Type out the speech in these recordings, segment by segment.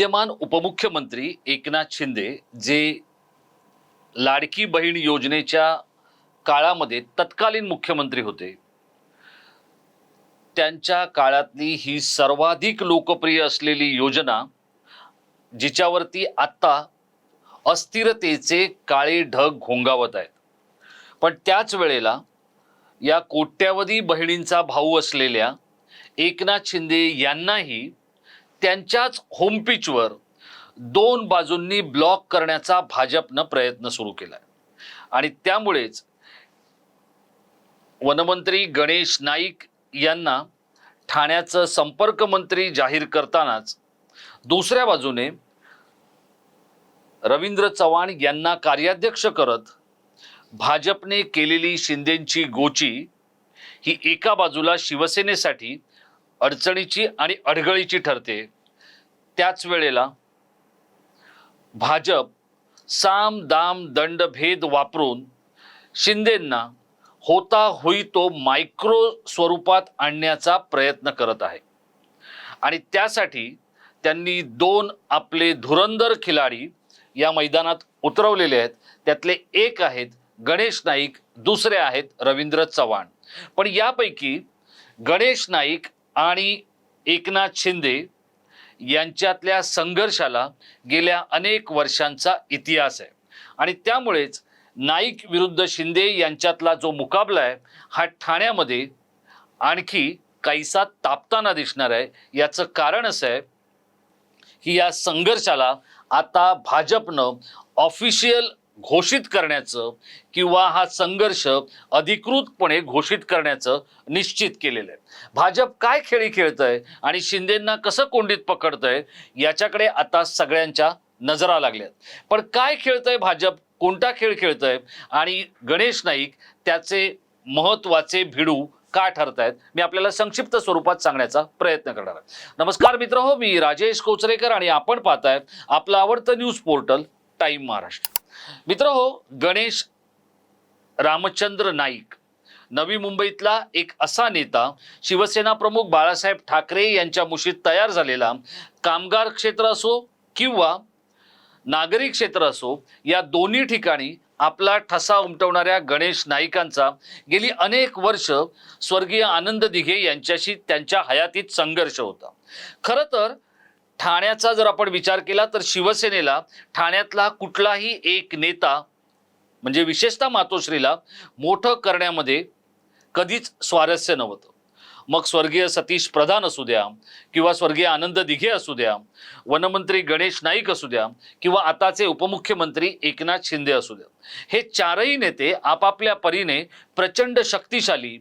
विद्यमान उपमुख्यमंत्री एकनाथ शिंदे जे लाडकी बहीण योजनेच्या काळामध्ये तत्कालीन मुख्यमंत्री होते. त्यांच्या काळातली ही सर्वाधिक लोकप्रिय असलेली योजना जिच्यावरती आत्ता अस्थिरतेचे काळे ढग घोंगावत आहेत. पण त्याच वेळेला या कोट्यावधी बहिणींचा भाऊ असलेल्या एकनाथ शिंदे यांनाही त्यांच्याच होमपिचवर दोन बाजूंनी ब्लॉक करण्याचा भाजपनं प्रयत्न सुरू केला आणि त्यामुळेच वनमंत्री गणेश नाईक यांना ठाण्याचं संपर्क मंत्री जाहीर करतानाच दुसऱ्या बाजूने रवींद्र चव्हाण यांना कार्याध्यक्ष करत भाजपने केलेली शिंदेंची गोची ही एका बाजूला शिवसेनेसाठी अडचणीची आणि अडगळीची ठरते. त्याच वेळेला भाजप साम दाम दंड भेद वापरून शिंदेंना होता होई तो मायक्रो स्वरूपात आणण्याचा प्रयत्न करत आहे. आणि त्यासाठी त्यांनी दोन आपले धुरंदर खिलाडी या मैदानात उतरवलेले आहेत. त्यातले एक आहेत गणेश नाईक दुसरे आहेत रवींद्र चव्हाण. पण यापैकी गणेश नाईक आणि एकनाथ शिंदे यांच्यातल्या संघर्षाला गेल्या अनेक वर्षांचा इतिहास आहे. आणि त्यामुळेच नाईक विरुद्ध शिंदे यांच्यातला जो मुकाबला आहे हा ठाण्यामध्ये आणखी काहीसा तापताना दिसणार आहे. याचं कारण असं आहे की या संघर्षाला आता भाजपनं ऑफिशियल घोषित करण्याचं किंवा हा संघर्ष अधिकृतपणे घोषित करण्याचं निश्चित केलेलं आहे. भाजप काय खेळी खेळतंय आणि शिंदेंना कसं कोंडीत पकडतंय याच्याकडे आता सगळ्यांच्या नजरा लागल्यात. पण काय खेळतंय भाजप? कोणता खेळ खेळतंय? आणि गणेश नाईक त्याचे महत्त्वाचे भिडू का ठरत आहेत मी आपल्याला संक्षिप्त स्वरूपात सांगण्याचा प्रयत्न करणार आहे. नमस्कार मित्र हो मी राजेश कोचरेकर आणि आपण पाहताय आपलं आवडतं न्यूज पोर्टल टाइम महाराष्ट्र. मित्र हो गणेश रामचंद्र नाईक नवी मुंबईतला एक असा नेता शिवसेना प्रमुख बाळासाहेब ठाकरे यांच्या मुशीत तयार झालेला कामगार क्षेत्र असो किंवा नागरी क्षेत्र असो या दोन्ही ठिकाणी आपला ठसा उमटवणाऱ्या गणेश नाईकांचा गेली अनेक वर्ष स्वर्गीय आनंद दिघे यांच्याशी त्यांच्या हयातीत संघर्ष होता. खरं तर ठाण्याचा जर आपण विचार केला तर शिवसेनेला ठाण्यातला कुठलाही एक नेता म्हणजे विशेषतः मातोश्रीला मोठं करण्यामध्ये कधीच स्वारस्य नव्हतं. मग स्वर्गीय सतीश प्रधान असू द्या किंवा स्वर्गीय आनंद दिघे असू द्या वनमंत्री गणेश नाईक असू द्या किंवा आताचे उपमुख्यमंत्री एकनाथ शिंदे असू द्या हे चारही नेते आपापल्या परीने प्रचंड शक्तिशाली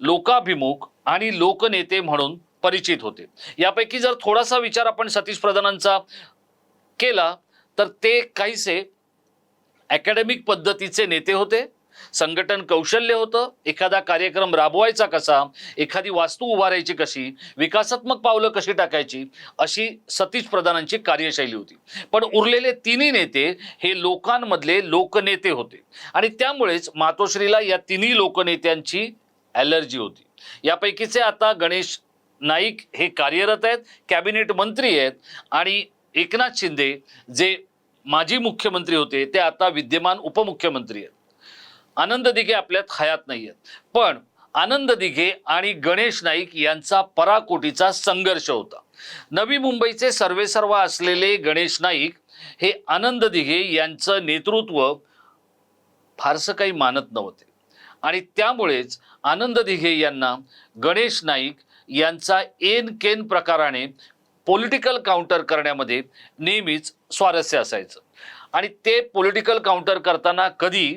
लोकाभिमुख आणि लोकनेते म्हणून परिचित होते. यापैकी जर थोडासा विचार आपण सतीश प्रधानांचा केला तर ते काहीसे अकॅडमिक पद्धतीचे नेते होते संघटन कौशल्य होतं एखादा कार्यक्रम राबवायचा कसा एखादी वास्तू उभारायची कशी विकासात्मक पावलं कशी टाकायची अशी सतीश प्रधानांची कार्यशैली होती. पण उरलेले तिन्ही नेते हे लोकांमधले लोकनेते होते. आणि त्यामुळेच मातोश्रीला या तिन्ही लोकनेत्यांची ॲलर्जी होती. यापैकीचे आता गणेश नाईक हे कार्यरत आहेत कॅबिनेट मंत्री आहेत आणि एकनाथ शिंदे जे माजी मुख्यमंत्री होते ते आता विद्यमान उपमुख्यमंत्री आहेत. आनंद दिघे आपल्यात हयात नाही आहेत पण आनंद दिघे आणि गणेश नाईक यांचा पराकोटीचा संघर्ष होता. नवी मुंबईचे सर्वेसर्वा असलेले गणेश नाईक हे आनंद दिघे यांचं नेतृत्व फारसं काही मानत नव्हते. आणि त्यामुळेच आनंद दिघे यांना गणेश नाईक यांचा एन केन प्रकाराने पॉलिटिकल काउंटर करण्यामध्ये नेहमीच स्वारस्य असायचं. आणि ते पॉलिटिकल काउंटर करताना कधी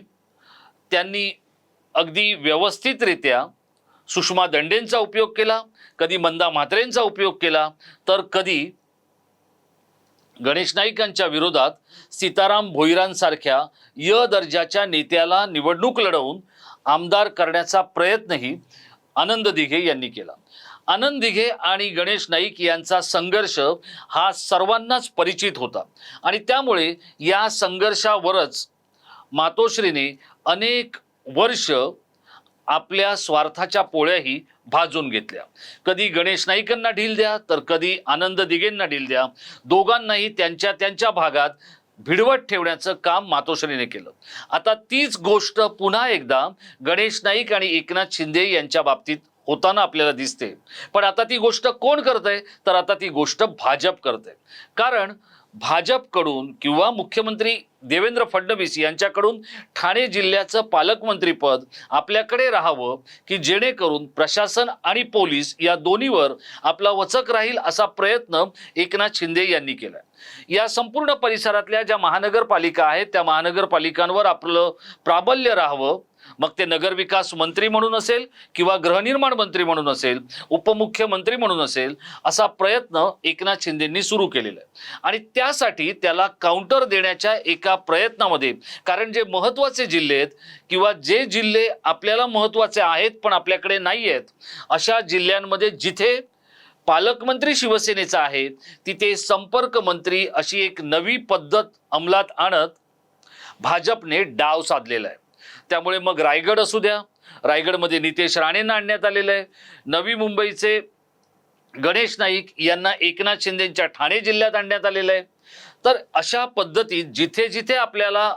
त्यांनी अगदी व्यवस्थितरित्या सुषमा दंडेंचा उपयोग केला कधी मंदा म्हात्रेंचा उपयोग केला तर कधी गणेश नाईकांच्या विरोधात सीताराम भोईरांसारख्या य दर्जाच्या नेत्याला निवडणूक लढवून आमदार करण्याचा प्रयत्नही आनंद दिघे यांनी केला. आनंद दिघे आणि गणेश नाईक यांचा संघर्ष हा सर्वांनाच परिचित होता. आणि त्यामुळे या संघर्षावरच मातोश्रीने अनेक वर्ष आपल्या स्वार्थाच्या पोळ्याही भाजून घेतल्या. कधी गणेश नाईकांना ढील द्या तर कधी आनंद दिघेंना ढील द्या. दोघांनाही त्यांच्या त्यांच्या भागात भिडवत ठेवण्याचं काम मातोश्रीने केलं. आता तीच गोष्ट पुन्हा एकदा गणेश नाईक आणि एकनाथ शिंदे यांच्या बाबतीत होताना आपल्याला दिसते. पण आता ती गोष्ट कोण करत आहे तर आता ती गोष्ट भाजप करत आहे कारण भाजपकडून किंवा मुख्यमंत्री देवेंद्र फडणवीस यांच्याकडून ठाणे जिल्ह्याचं पालकमंत्रीपद आपल्याकडे राहावं की जेणेकरून प्रशासन आणि पोलीस या दोन्हीवर आपला वचक राहील असा प्रयत्न एकनाथ शिंदे यांनी केला या संपूर्ण परिसरातल्या ज्या महानगरपालिका आहेत त्या महानगरपालिकांवर आपलं प्राबल्य राहावं. मग ते नगरविकास मंत्री म्हणून असेल किंवा गृहनिर्माण मंत्री म्हणून असेल उपमुख्यमंत्री म्हणून असेल असा प्रयत्न एकनाथ शिंदेंनी सुरू केलेला आहे. आणि त्यासाठी त्याला काउंटर देण्याच्या एका प्रयत्नामध्ये. कारण जे महत्त्वाचे जिल्हे आहेत किंवा जे जिल्हे आपल्याला महत्त्वाचे आहेत पण आपल्याकडे नाही आहेत अशा जिल्ह्यांमध्ये जिथे पालकमंत्री शिवसेनेचा आहे तिथे संपर्क मंत्री अशी एक नवी पद्धत अंमलात आणत भाजपने डाव साधलेला आहे. त्यामुळे मग रायगड असू द्या रायगडमध्ये नितेश राणेंना आणण्यात आलेलं आहे. नवी मुंबईचे गणेश नाईक यांना एकनाथ शिंदेच्या ठाणे जिल्ह्यात आणण्यात आलेलं आहे. तर अशा पद्धतीत जिथे जिथे आपल्याला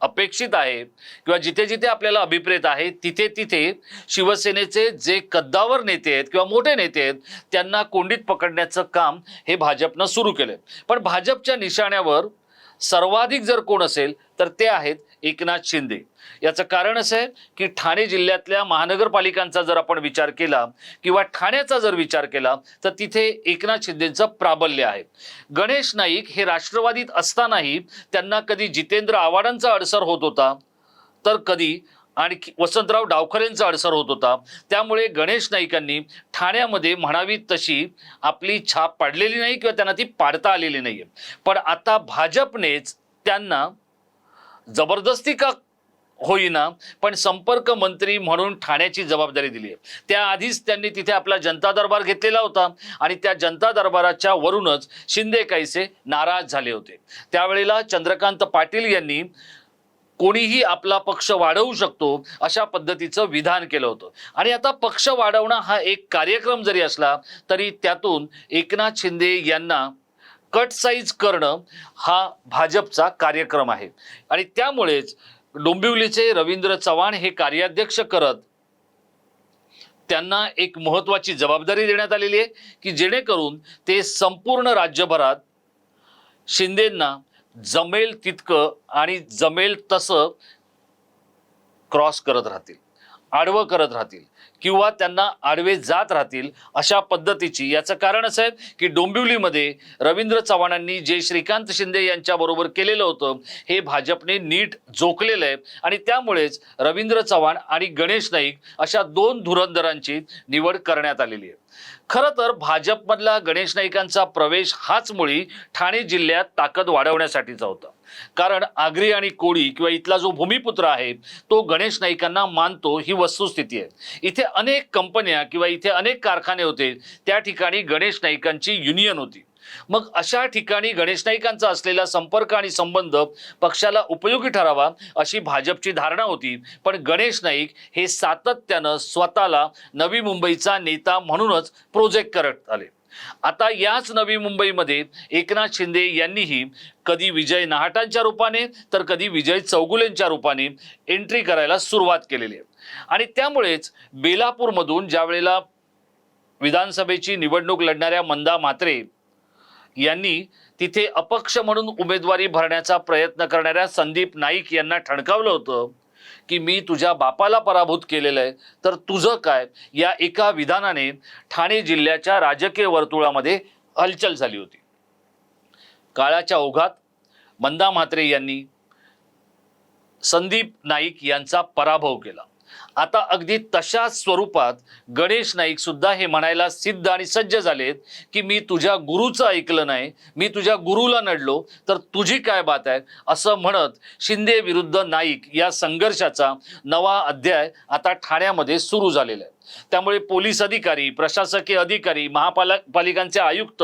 अपेक्षित आहे किंवा जिथे जिथे आपल्याला अभिप्रेत आहे तिथे तिथे शिवसेनेचे जे कद्दावर नेते आहेत किंवा मोठे नेते आहेत त्यांना कोंडीत पकडण्याचं काम हे भाजपनं सुरू केलं पण भाजपच्या निशाण्यावर सर्वाधिक जर कोण असेल तर ते आहेत एकनाथ शिंदे. याचं कारण असं आहे की ठाणे जिल्ह्यातल्या महानगरपालिकांचा जर आपण विचार केला किंवा ठाण्याचा जर विचार केला तर तिथे एकनाथ शिंदेचं प्राबल्य आहे. गणेश नाईक हे राष्ट्रवादीत असतानाही त्यांना कधी जितेंद्र आव्हाडांचा अडसर होत होता तर कधी आणि वसंतराव डावखरेंचा अडसर होत होता. त्यामुळे गणेश नाईकांनी ठाण्यामध्ये म्हणावी तशी आपली छाप पाडलेली नाही किंवा त्यांना ती पाडता आलेली नाही पण आता भाजपनेच त्यांना जबरदस्ती का होईना पण संपर्क मंत्री म्हणून ठाण्याची जबाबदारी दिली आहे. त्याआधीच त्यांनी तिथे आपला जनता दरबार घेतलेला होता आणि त्या जनता दरबाराच्या वरूनच शिंदे काहीसे नाराज झाले होते. त्यावेळेला चंद्रकांत पाटील यांनी कोणीही आपला पक्ष वाढवू शकतो अशा पद्धतीचं विधान केलं होतं. आणि आता पक्ष वाढवणं हा एक कार्यक्रम जरी असला तरी त्यातून एकनाथ शिंदे यांना कट साईज करणं हा भाजपचा कार्यक्रम आहे. आणि त्यामुळेच डोंबिवलीचे रवींद्र चव्हाण हे कार्याध्यक्ष करत त्यांना एक महत्वाची जबाबदारी देण्यात आलेली आहे की जेणेकरून ते संपूर्ण राज्यभरात शिंदेंना जमेल तितकं आणि जमेल तसं क्रॉस करत राहतील आडवं करत राहतील. किंवा त्यांना आडवे जात राहतील अशा पद्धतीची. याचं कारण असं आहे की डोंबिवलीमध्ये रवींद्र चव्हाणांनी जे श्रीकांत शिंदे यांच्याबरोबर केलेलं होतं हे भाजपने नीट जोखलेलं आहे. आणि त्यामुळेच रवींद्र चव्हाण आणि गणेश नाईक अशा दोन धुरंधरांची निवड करण्यात आलेली आहे. खरं तर भाजपमधला गणेश नाईकांचा प्रवेश हाच मुळी ठाणे जिल्ह्यात ताकद वाढवण्यासाठीचा होता. कारण आगरी आणि कोळी किंवा इथला जो भूमिपुत्र आहे तो गणेश नाईकांना मानतो ही वस्तुस्थिती आहे. इथे अनेक कंपन्या किंवा इथे अनेक कारखाने होते त्या ठिकाणी गणेश नाईकांची युनियन होती. मग अशा ठिकाणी गणेश नाईकांचा असलेला संपर्क आणि संबंध पक्षाला उपयोगी ठरावा अशी भाजपची धारणा होती. पण गणेश नाईक हे सातत्यानं स्वतःला नवी मुंबईचा नेता म्हणूनच प्रोजेक्ट करत आले. आता याच नवी मुंबईमध्ये एकनाथ शिंदे यांनीही कधी विजय नाहटांच्या रूपाने तर कधी विजय चौगुलेंच्या रूपाने एंट्री करायला सुरुवात केलेली आहे. आणि त्यामुळेच बेलापूरमधून ज्या वेळेला विधानसभेची निवडणूक लढणाऱ्या मंदा म्हात्रे यांनी तिथे अपक्ष म्हणून उमेदवारी भरण्याचा प्रयत्न करणाऱ्या संदीप नाईक यांना ठणकावलं होतं की मी तुझ्या बापाला पराभूत केलेलं आहे तर तुझं काय? या एका विधानाने ठाणे जिल्ह्याच्या राजकीय वर्तुळामध्ये हलचल झाली होती. काळाच्या ओघात मंदा म्हात्रे यांनी संदीप नाईक यांचा पराभव केला. आता अगदी तशाच स्वरूपात गणेश नाईक सुद्धा हे म्हणायला सिद्ध आणि सज्ज झालेत की मी तुझ्या गुरुचं ऐकलं नाही मी तुझ्या गुरुला नडलो तर तुझी काय बात आहे? असं म्हणत शिंदे विरुद्ध नाईक या संघर्षाचा नवा अध्याय आता ठाण्यामध्ये सुरू झालेला आहे. त्यामुळे पोलीस अधिकारी प्रशासकीय अधिकारी महापाला पालिकांचे आयुक्त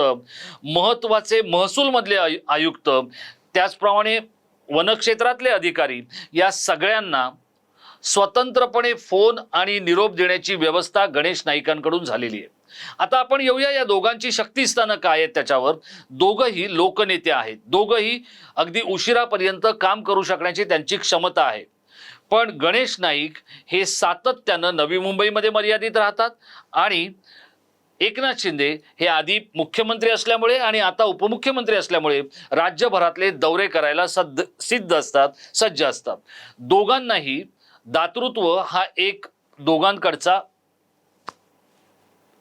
महत्त्वाचे महसूलमधले आयु आयुक्त त्याचप्रमाणे वनक्षेत्रातले अधिकारी या सगळ्यांना स्वतंत्रपणे फोन आणि निरोप देण्याची व्यवस्था गणेश नाईकांकडून झालेली आहे. आता आपण येऊया या दोघांची शक्तीस्थानं काय आहेत त्याच्यावर. दोघंही लोकनेते आहेत. दोघंही अगदी उशिरापर्यंत काम करू शकण्याची त्यांची क्षमता आहे. पण गणेश नाईक हे सातत्यानं नवी मुंबईमध्ये मर्यादित राहतात आणि एकनाथ शिंदे हे आधी मुख्यमंत्री असल्यामुळे आणि आता उपमुख्यमंत्री असल्यामुळे राज्यभरातले दौरे करायला सद्ध सिद्ध असतात सज्ज असतात. दोघांनाही दातृत्व हा एक दोघांकडचा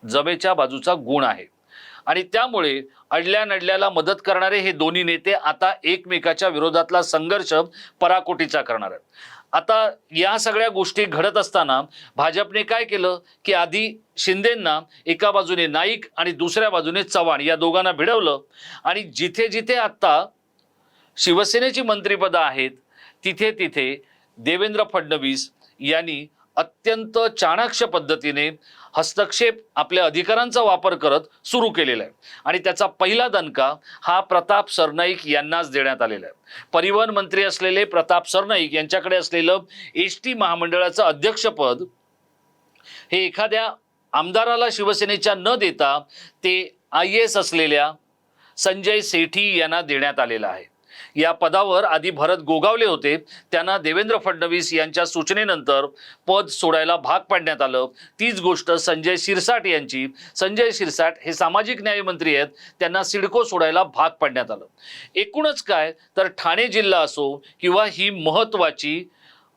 जमेच्या बाजूचा गुण आहे. आणि त्यामुळे अडल्या नडल्याला मदत करणारे हे दोन्ही नेते आता एकमेकाच्या विरोधातला संघर्ष पराकोटीचा करणार आहेत. आता या सगळ्या गोष्टी घडत असताना भाजपने काय केलं? की आधी शिंदेंना एका बाजूने नाईक आणि दुसऱ्या बाजूने चव्हाण या दोघांना भिडवलं. आणि जिथे जिथे आत्ता शिवसेनेची मंत्रिपदं आहेत तिथे तिथे देवेंद्र फडणवीस यांनी अत्यंत चाणाक्ष पद्धतीने हस्तक्षेप आपल्या अधिकारांचा वापर करत सुरू केलेला आहे. आणि त्याचा पहिला दणका हा प्रताप सरनाईक यांनाच देण्यात आलेला आहे. परिवहन मंत्री असलेले प्रताप सरनाईक यांच्याकडे असलेलं एस टी महामंडळाचं अध्यक्षपद हे एखाद्या आमदाराला शिवसेनेच्या न देता ते आय एस असलेल्या संजय सेठी यांना देण्यात आलेलं आहे. या पदावर आधी भरत गोगावले होते. त्यांना देवेंद्र फडणवीस यांच्या सूचनेनंतर पद सोडायला भाग पाडण्यात आलं. तीच गोष्ट संजय शिरसाट यांची. संजय शिरसाट हे सामाजिक न्याय मंत्री आहेत. त्यांना सिडको सोडायला भाग पाडण्यात आलं. एकूणच काय? तर ठाणे जिल्हा असो किंवा ही महत्त्वाची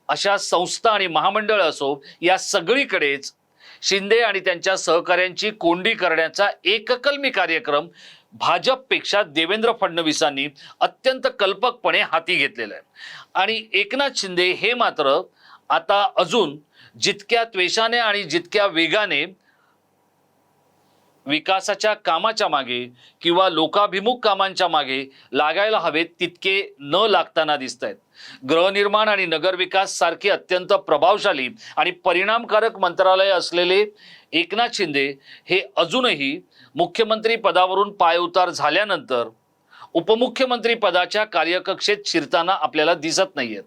अशा संस्था आणि महामंडळ असो या सगळीकडेच शिंदे आणि त्यांच्या सहकाऱ्यांची कोंडी करण्याचा एककलमी कार्यक्रम भाजपपेक्षा देवेंद्र फडणवीसांनी अत्यंत कल्पकपणे हाती घेतलेलं आहे. आणि एकनाथ शिंदे हे मात्र आता अजून जितक्या त्वेषाने आणि जितक्या वेगाने विकासाच्या कामाच्या मागे किंवा लोकाभिमुख कामांच्या मागे लागायला हवेत तितके न लागताना दिसत आहेत गृहनिर्माण आणि नगरविकास सारखे अत्यंत प्रभावशाली आणि परिणामकारक मंत्रालय असलेले एकनाथ शिंदे हे अजूनही मुख्यमंत्री पदावरून पायउतार झाल्यानंतर उपमुख्यमंत्री पदाच्या कार्यकक्षेत शिरताना आपल्याला दिसत नाहीयेत.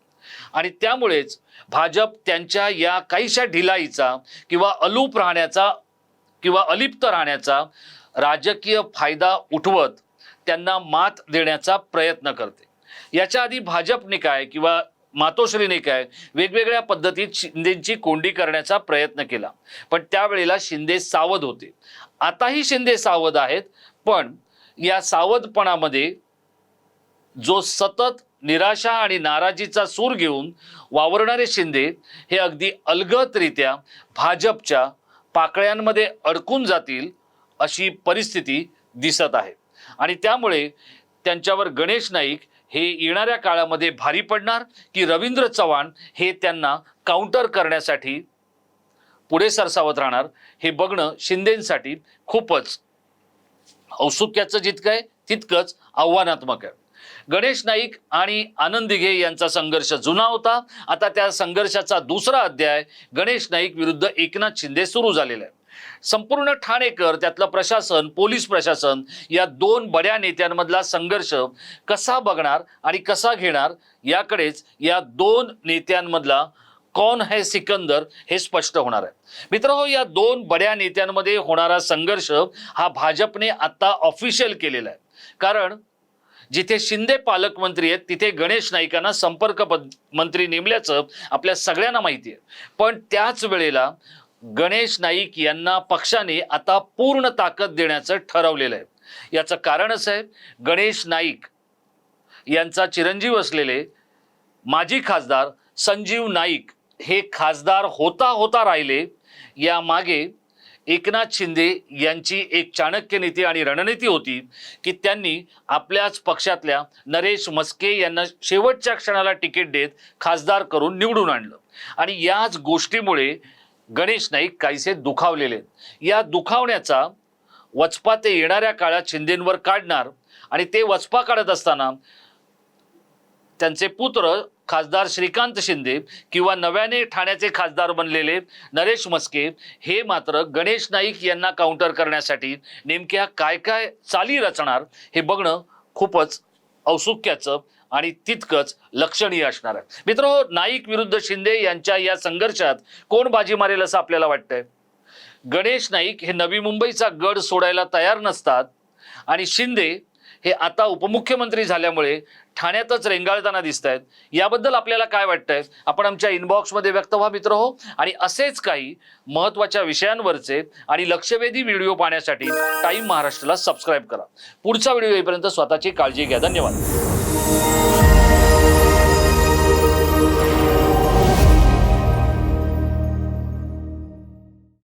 आणि त्यामुळेच भाजप त्यांच्या या काहीशा ढिलाईचा किंवा अलूप राहण्याचा किंवा अलिप्त राहण्याचा राजकीय फायदा उठवत त्यांना मात देण्याचा प्रयत्न करते. याच्या आधी भाजपने काय किंवा मातोश्रीने काय वेगवेगळ्या पद्धतीत शिंदेची कोंडी करण्याचा प्रयत्न केला. पण त्यावेळेला शिंदे सावध होते. आताही शिंदे सावध आहेत पण या सावधपणामध्ये जो सतत निराशा आणि नाराजीचा सूर घेऊन वावरणारे शिंदे हे अगदी अलगतरित्या भाजपच्या पाकळ्यांमध्ये अडकून जातील अशी परिस्थिती दिसत आहे. आणि त्यामुळे त्यांच्यावर गणेश नाईक हे येणाऱ्या काळामध्ये भारी पडणार की रवींद्र चव्हाण हे त्यांना काउंटर करण्यासाठी पुढे सरसावत राहणार हे बघणं शिंदेसाठी खूपच औत्सुक्याचं जितकं आहे तितकंच आव्हानात्मक आहे. गणेश नाईक आणि आनंद दिघे यांचा संघर्ष जुना होता. आता त्या संघर्षाचा दुसरा अध्याय गणेश नाईक विरुद्ध एकनाथ शिंदे सुरू झालेला आहे. संपूर्ण ठाणेकर त्यातलं प्रशासन पोलीस प्रशासन या दोन बड्या नेत्यांमधला संघर्ष कसा बघणार आणि कसा घेणार याकडेच या दोन नेत्यांमधला कौन है सिकंदर? हे स्पष्ट होणार आहे. मित्र या दोन बड्या नेत्यांमध्ये होणारा संघर्ष हा भाजपने आता ऑफिशियल केलेला आहे. कारण जिथे शिंदे पालकमंत्री आहेत तिथे गणेश नाईकांना संपर्क पद मंत्री नेमल्याचं आपल्या सगळ्यांना माहिती आहे. पण त्याच वेळेला गणेश नाईक यांना पक्षाने आता पूर्ण ताकद देण्याचं ठरवलेलं आहे. याचं कारण असं आहे गणेश नाईक यांचा चिरंजीव असलेले माजी खासदार संजीव नाईक हे खासदार होता होता राहिले या मागे एकनाथ शिंदे यांची एक चाणक्य नीती आणि रणनीती होती की त्यांनी आपल्याच पक्षातल्या नरेश मस्के यांना शेवटच्या क्षणाला तिकीट देत खासदार करून निवडून आणलं. आणि याच गोष्टीमुळे गणेश नाईक काहीसे दुखावलेले. या दुखावण्याचा वचपा ते येणाऱ्या काळात शिंदेंवर काढणार आणि ते वचपा काढत असताना त्यांचे पुत्र खासदार श्रीकांत शिंदे किंवा नव्याने ठाण्याचे खासदार बनलेले नरेश मस्के हे मात्र गणेश नाईक यांना काउंटर करण्यासाठी नेमक्या काय काय चाली रचणार हे बघणं खूपच औत्सुक्याचं आणि तितकंच लक्षणीय असणार आहे. मित्र नाईक विरुद्ध शिंदे यांच्या या संघर्षात कोण बाजी मारेल असं आपल्याला वाटतंय? गणेश नाईक हे नवी मुंबईचा गड सोडायला तयार नसतात आणि शिंदे हे आता उपमुख्यमंत्री झाल्यामुळे ठाण्यातच रेंगाळताना दिसत आहेत याबद्दल आपल्याला काय वाटतंय? आपण आमच्या इनबॉक्समध्ये व्यक्त व्हा मित्र हो. आणि असेच काही महत्त्वाच्या विषयांवरचे आणि लक्षवेधी व्हिडिओ पाहण्यासाठी टाईम महाराष्ट्राला सबस्क्राईब करा. पुढचा व्हिडिओ येईपर्यंत स्वतःची काळजी घ्या. धन्यवाद.